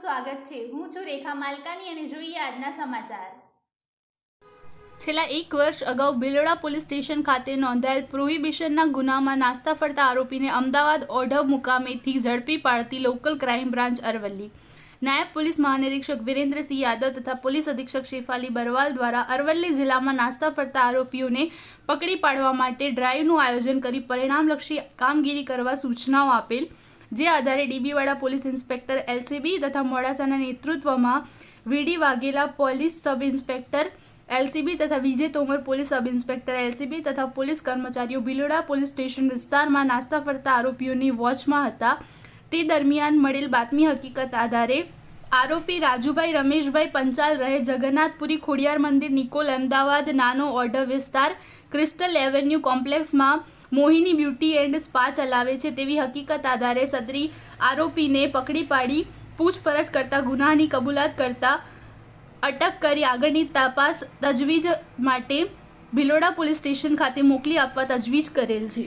સ્વાગત છે. હું છું રેખા માલકાની અને જોઈએ આજના સમાચાર. છેલ્લા એક વર્ષ અગાઉ બિલોડા પોલીસ સ્ટેશન ખાતે નોંધાયેલ પ્રોહિબિશનના ગુનામાં નાસ્તા ફરતા આરોપીને અમદાવાદ ઓઢવ મુકામેથી ઝડપી પાડતી લોકલ ક્રાઇમ બ્રાન્ચ અરવલ્લી. નાયબ પોલીસ મહાનિરીક્ષક વિરેન્દ્રસિંહ યાદવ તથા પોલીસ અધિક્ષક શેફાલી બરવાલ દ્વારા અરવલ્લી જિલ્લામાં નાસ્તા ફરતા આરોપીઓને પકડી પાડવા માટે ડ્રાઈવનું આયોજન કરી પરિણામલક્ષી કામગીરી કરવા સૂચનાઓ આપેલ. જે આધારે ડીબીવાડા પોલીસ ઇન્સ્પેક્ટર એલસીબી તથા મોડાસાના નેતૃત્વમાં V D Vaghela police sub inspector LCB તથા Vijay Tomar police sub inspector LCB તથા પોલીસ કર્મચારીઓ બિલોડા પોલીસ સ્ટેશન વિસ્તારમાં નાસ્તા ફરતા આરોપીઓની વોચમાં હતા. તે દરમિયાન મળેલ બાતમી હકીકત આધારે આરોપી રાજુભાઈ રમેશભાઈ પંચાલ રહે જગન્નાથપુરી ખોડિયાર મંદિર નિકોલ અમદાવાદ નાનો ઓર્ડર વિસ્તાર ક્રિસ્ટલ એવન્યુ કોમ્પ્લેક્સમાં મોહિની બ્યુટી એન્ડ સ્પા ચલાવે છે તેવી હકીકત આધારે સદરી આરોપીને પકડી પાડી, પૂછપરછ કરતા, ગુનાની કબૂલાત કરતા, અટક કરી આગળની તપાસ તજવીજ માટે ભિલોડા પોલીસ સ્ટેશન ખાતે મોકલી આપવા તજવીજ કરેલ છે.